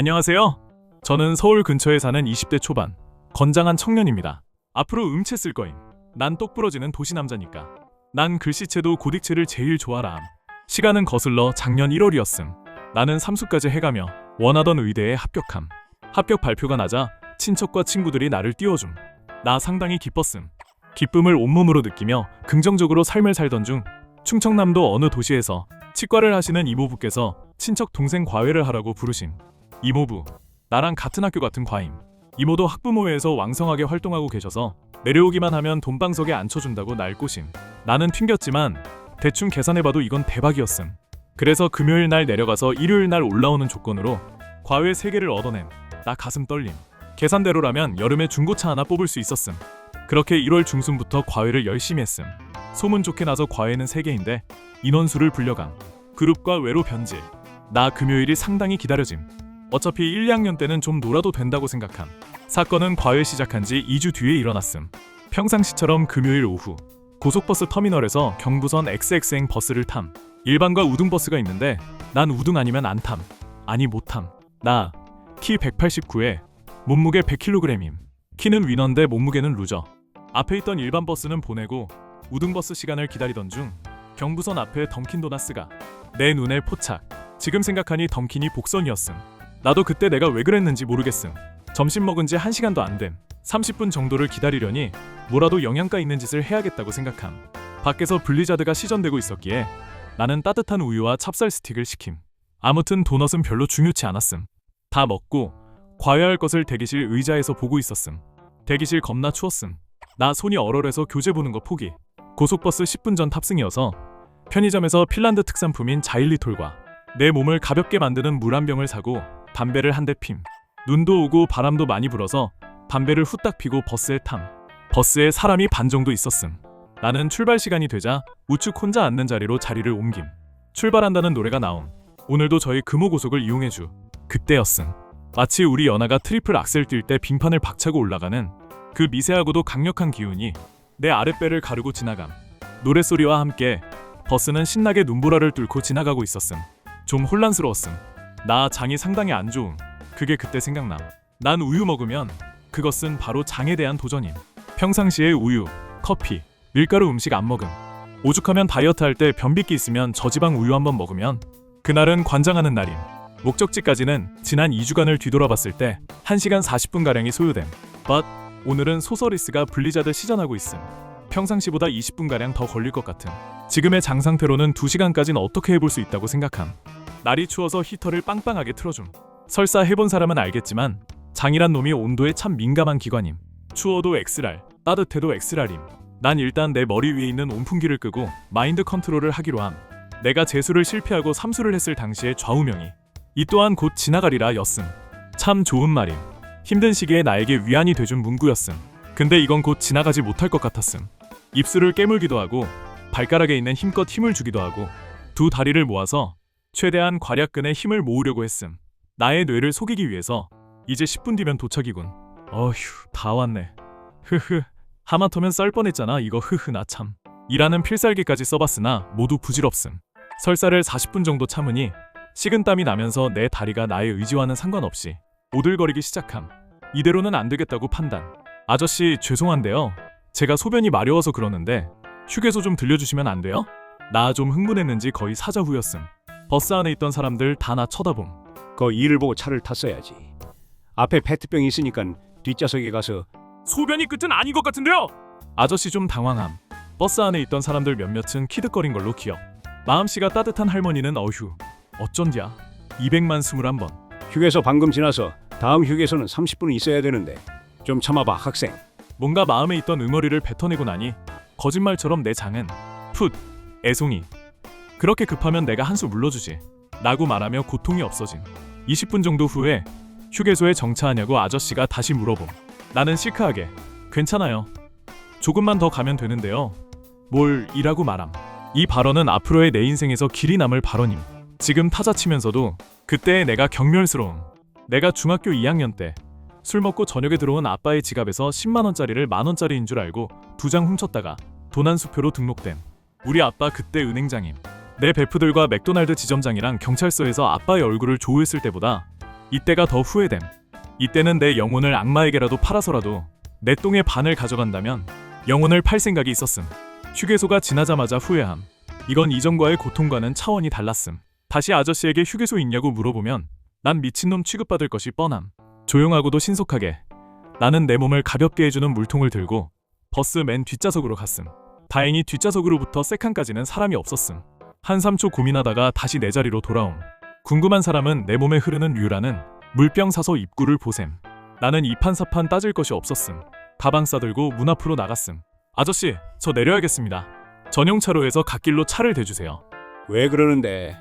안녕하세요. 저는 서울 근처에 사는 20대 초반 건장한 청년입니다. 앞으로 음채 쓸 거임. 난 똑부러지는 도시 남자니까. 난 글씨체도 고딕체를 제일 좋아람. 시간은 거슬러 작년 1월이었음. 나는 삼수까지 해가며 원하던 의대에 합격함. 합격 발표가 나자 친척과 친구들이 나를 띄워줌. 나 상당히 기뻤음. 기쁨을 온몸으로 느끼며 긍정적으로 삶을 살던 중 충청남도 어느 도시에서 치과를 하시는 이모부께서 친척 동생 과외를 하라고 부르심. 이모부, 나랑 같은 학교 같은 과임. 이모도 학부모회에서 왕성하게 활동하고 계셔서 내려오기만 하면 돈방석에 앉혀준다고 날 꼬심. 나는 튕겼지만 대충 계산해봐도 이건 대박이었음. 그래서 금요일 날 내려가서 일요일 날 올라오는 조건으로 과외 3개를 얻어냄. 나 가슴 떨림. 계산대로라면 여름에 중고차 하나 뽑을 수 있었음. 그렇게 1월 중순부터 과외를 열심히 했음. 소문 좋게 나서 과외는 3개인데 인원수를 불려감. 그룹과 외로 변질. 나 금요일이 상당히 기다려짐. 어차피 1, 2학년 때는 좀 놀아도 된다고 생각함. 사건은 과외 시작한 지 2주 뒤에 일어났음. 평상시처럼 금요일 오후 고속버스 터미널에서 경부선 XX행 버스를 탐. 일반과 우등버스가 있는데 난 우등 아니면 안 탐. 아니 못 탐. 나 키 189에 몸무게 100kg임. 키는 위너인데 몸무게는 루저. 앞에 있던 일반 버스는 보내고 우등버스 시간을 기다리던 중 경부선 앞에 던킨 도나스가 내 눈에 포착. 지금 생각하니 던킨이 복선이었음. 나도 그때 내가 왜 그랬는지 모르겠음. 점심 먹은 지 1시간도 안 됨. 30분 정도를 기다리려니 뭐라도 영양가 있는 짓을 해야겠다고 생각함. 밖에서 블리자드가 시전되고 있었기에 나는 따뜻한 우유와 찹쌀 스틱을 시킴. 아무튼 도넛은 별로 중요치 않았음. 다 먹고 과외할 것을 대기실 의자에서 보고 있었음. 대기실 겁나 추웠음. 나 손이 얼얼해서 교재 보는 거 포기. 고속버스 10분 전 탑승이어서 편의점에서 핀란드 특산품인 자일리톨과 내 몸을 가볍게 만드는 물 한 병을 사고 담배를 한 대 핌. 눈도 오고 바람도 많이 불어서 담배를 후딱 피고 버스에 탐. 버스에 사람이 반 정도 있었음. 나는 출발 시간이 되자 우측 혼자 앉는 자리로 자리를 옮김. 출발한다는 노래가 나옴. 오늘도 저희 금호고속을 이용해주. 그때였음. 마치 우리 연하가 트리플 악셀 뛸 때 빙판을 박차고 올라가는 그 미세하고도 강력한 기운이 내 아랫배를 가르고 지나감. 노랫소리와 함께 버스는 신나게 눈보라를 뚫고 지나가고 있었음. 좀 혼란스러웠음. 나 장이 상당히 안 좋음. 그게 그때 생각남. 난 우유 먹으면 그것은 바로 장에 대한 도전임. 평상시에 우유, 커피, 밀가루 음식 안 먹음. 오죽하면 다이어트 할 때 변비기 있으면 저지방 우유 한번 먹으면 그날은 관장하는 날임. 목적지까지는 지난 2주간을 뒤돌아봤을 때 1시간 40분 가량이 소요됨. but 오늘은 소서리스가 블리자드 시전하고 있음. 평상시보다 20분 가량 더 걸릴 것 같음. 지금의 장 상태로는 2시간까지는 어떻게 해볼 수 있다고 생각함. 날이 추워서 히터를 빵빵하게 틀어줌. 설사 해본 사람은 알겠지만 장이란 놈이 온도에 참 민감한 기관임. 추워도 엑스랄, 따뜻해도 엑스랄임. 난 일단 내 머리 위에 있는 온풍기를 끄고 마인드 컨트롤을 하기로 함. 내가 재수를 실패하고 삼수를 했을 당시의 좌우명이 이 또한 곧 지나가리라 였음. 참 좋은 말임. 힘든 시기에 나에게 위안이 돼준 문구였음. 근데 이건 곧 지나가지 못할 것 같았음. 입술을 깨물기도 하고 발가락에 있는 힘껏 힘을 주기도 하고 두 다리를 모아서 최대한 괄약근에 힘을 모으려고 했음. 나의 뇌를 속이기 위해서 이제 10분 뒤면 도착이군. 어휴, 다 왔네. 흐흐. 하마터면 썰 뻔했잖아. 이거 흐흐 나 참. 일하는 필살기까지 써봤으나 모두 부질없음. 설사를 40분 정도 참으니 식은땀이 나면서 내 다리가 나의 의지와는 상관없이 오들거리기 시작함. 이대로는 안 되겠다고 판단. 아저씨 죄송한데요. 제가 소변이 마려워서 그러는데 휴게소 좀 들려주시면 안 돼요? 나 좀 흥분했는지 거의 사자후였음. 버스 안에 있던 사람들 다 나 쳐다봄. 그 일을 보고 차를 탔어야지. 앞에 페트병이 있으니까 뒷좌석에 가서 소변이 끝은 아닌 것 같은데요. 아저씨 좀 당황함. 버스 안에 있던 사람들 몇몇은 키득거린 걸로 기억. 마음씨가 따뜻한 할머니는 어휴. 어쩐디야. 200만 21번. 휴게소 방금 지나서 다음 휴게소는 30분 있어야 되는데 좀 참아봐 학생. 뭔가 마음에 있던 응어리를 뱉어내고 나니 거짓말처럼 내 장은 풋 애송이 그렇게 급하면 내가 한수 물러주지. 라고 말하며 고통이 없어짐. 20분 정도 후에 휴게소에 정차하냐고 아저씨가 다시 물어봄. 나는 시크하게 괜찮아요. 조금만 더 가면 되는데요. 뭘 이라고 말함. 이 발언은 앞으로의 내 인생에서 길이 남을 발언임. 지금 타자 치면서도 그때의 내가 경멸스러움. 내가 중학교 2학년 때 술 먹고 저녁에 들어온 아빠의 지갑에서 10만 원짜리를 만 원짜리인 줄 알고 두 장 훔쳤다가 도난 수표로 등록됨. 우리 아빠 그때 은행장임. 내 베프들과 맥도날드 지점장이랑 경찰서에서 아빠의 얼굴을 조우했을 때보다 이때가 더 후회됨. 이때는 내 영혼을 악마에게라도 팔아서라도 내 똥의 반을 가져간다면 영혼을 팔 생각이 있었음. 휴게소가 지나자마자 후회함. 이건 이전과의 고통과는 차원이 달랐음. 다시 아저씨에게 휴게소 있냐고 물어보면 난 미친놈 취급받을 것이 뻔함. 조용하고도 신속하게 나는 내 몸을 가볍게 해주는 물통을 들고 버스 맨 뒷좌석으로 갔음. 다행히 뒷좌석으로부터 세칸까지는 사람이 없었음. 한 3초 고민하다가 다시 내 자리로 돌아옴. 궁금한 사람은 내 몸에 흐르는 류라는 물병 사서 입구를 보셈. 나는 이판사판 따질 것이 없었음. 가방 싸들고 문 앞으로 나갔음. 아저씨, 저 내려야겠습니다. 전용 차로에서 갓길로 차를 대주세요. 왜 그러는데?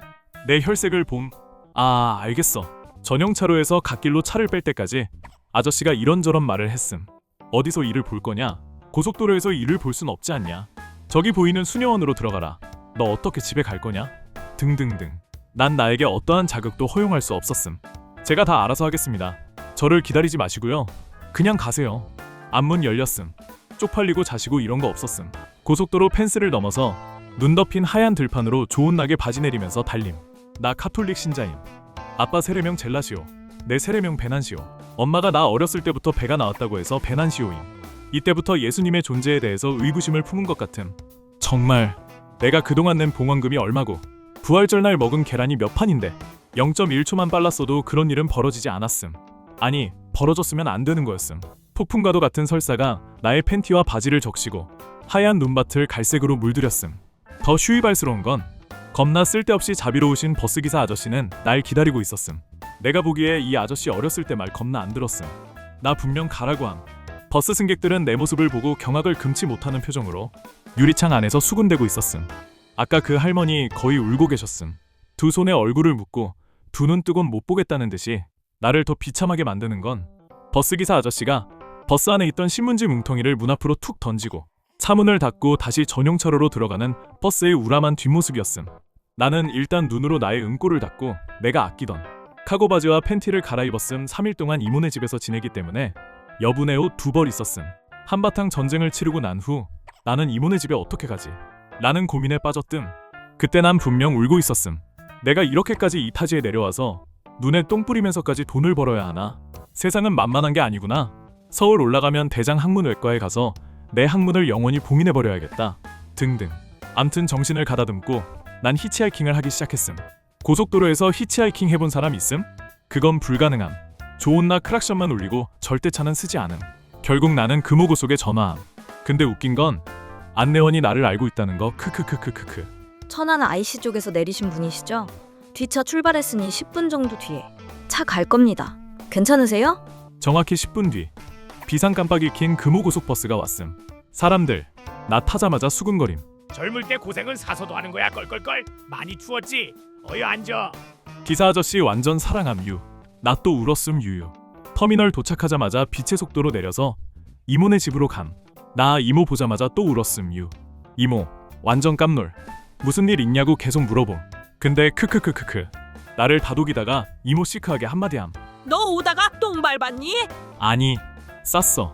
내 혈색을 봄. 아, 알겠어. 전용 차로에서 갓길로 차를 뺄 때까지 아저씨가 이런저런 말을 했음. 어디서 일을 볼 거냐? 고속도로에서 일을 볼 순 없지 않냐? 저기 보이는 수녀원으로 들어가라. 너 어떻게 집에 갈 거냐? 등등등. 난 나에게 어떠한 자극도 허용할 수 없었음. 제가 다 알아서 하겠습니다. 저를 기다리지 마시고요. 그냥 가세요. 앞문 열렸음. 쪽팔리고 자시고 이런 거 없었음. 고속도로 펜스를 넘어서 눈 덮인 하얀 들판으로 좋은 낙에 바지 내리면서 달림. 나 카톨릭 신자임. 아빠 세례명 젤라시오. 내 세례명 베난시오. 엄마가 나 어렸을 때부터 배가 나왔다고 해서 베난시오임. 이때부터 예수님의 존재에 대해서 의구심을 품은 것 같음. 정말 내가 그동안 낸 봉헌금이 얼마고 부활절 날 먹은 계란이 몇 판인데 0.1초만 빨랐어도 그런 일은 벌어지지 않았음. 아니 벌어졌으면 안 되는 거였음. 폭풍과도 같은 설사가 나의 팬티와 바지를 적시고 하얀 눈밭을 갈색으로 물들였음. 더 슈이발스러운 건 겁나 쓸데없이 자비로우신 버스기사 아저씨는 날 기다리고 있었음. 내가 보기에 이 아저씨 어렸을 때 말 겁나 안 들었음. 나 분명 가라고 함. 버스 승객들은 내 모습을 보고 경악을 금치 못하는 표정으로 유리창 안에서 수군대고 있었음. 아까 그 할머니 거의 울고 계셨음. 두 손에 얼굴을 묶고 두 눈 뜨곤 못 보겠다는 듯이 나를 더 비참하게 만드는 건 버스기사 아저씨가 버스 안에 있던 신문지 뭉텅이를 문 앞으로 툭 던지고 차문을 닫고 다시 전용차로로 들어가는 버스의 우람한 뒷모습이었음. 나는 일단 눈으로 나의 응꼬를 닫고 내가 아끼던 카고 바지와 팬티를 갈아입었음 3일 동안 이모네 집에서 지내기 때문에 여분의 옷 두 벌 있었음. 한바탕 전쟁을 치르고 난 후 나는 이모네 집에 어떻게 가지? 라는 고민에 빠졌음. 그때 난 분명 울고 있었음. 내가 이렇게까지 이 타지에 내려와서 눈에 똥 뿌리면서까지 돈을 벌어야 하나? 세상은 만만한 게 아니구나. 서울 올라가면 대장 학문외과에 가서 내 학문을 영원히 봉인해 버려야겠다. 등등. 암튼 정신을 가다듬고 난 히치하이킹을 하기 시작했음. 고속도로에서 히치하이킹 해본 사람 있음? 그건 불가능함. 좋은 나 크락션만 울리고 절대 차는 쓰지 않음. 결국 나는 금호고속에 전화함. 근데 웃긴 건 안내원이 나를 알고 있다는 거 크크크크크크. 천안 IC 쪽에서 내리신 분이시죠? 뒷차 출발했으니 10분 정도 뒤에 차 갈 겁니다. 괜찮으세요? 정확히 10분 뒤 비상 깜빡 읽힌 금호고속버스가 왔음. 사람들 나 타자마자 수근거림. 젊을 때 고생은 사서도 하는 거야 껄껄껄 많이 추웠지 어여 앉아 기사 아저씨 완전 사랑함 유. 나 또 울었음 유유. 터미널 도착하자마자 빛의 속도로 내려서 이모네 집으로 감. 나 이모 보자마자 또 울었음 유. 이모 완전 깜놀. 무슨 일 있냐고 계속 물어봄. 근데 크크크크크. 나를 다독이다가 이모 시크하게 한마디 함. 너 오다가 똥 밟았니? 아니 쌌어.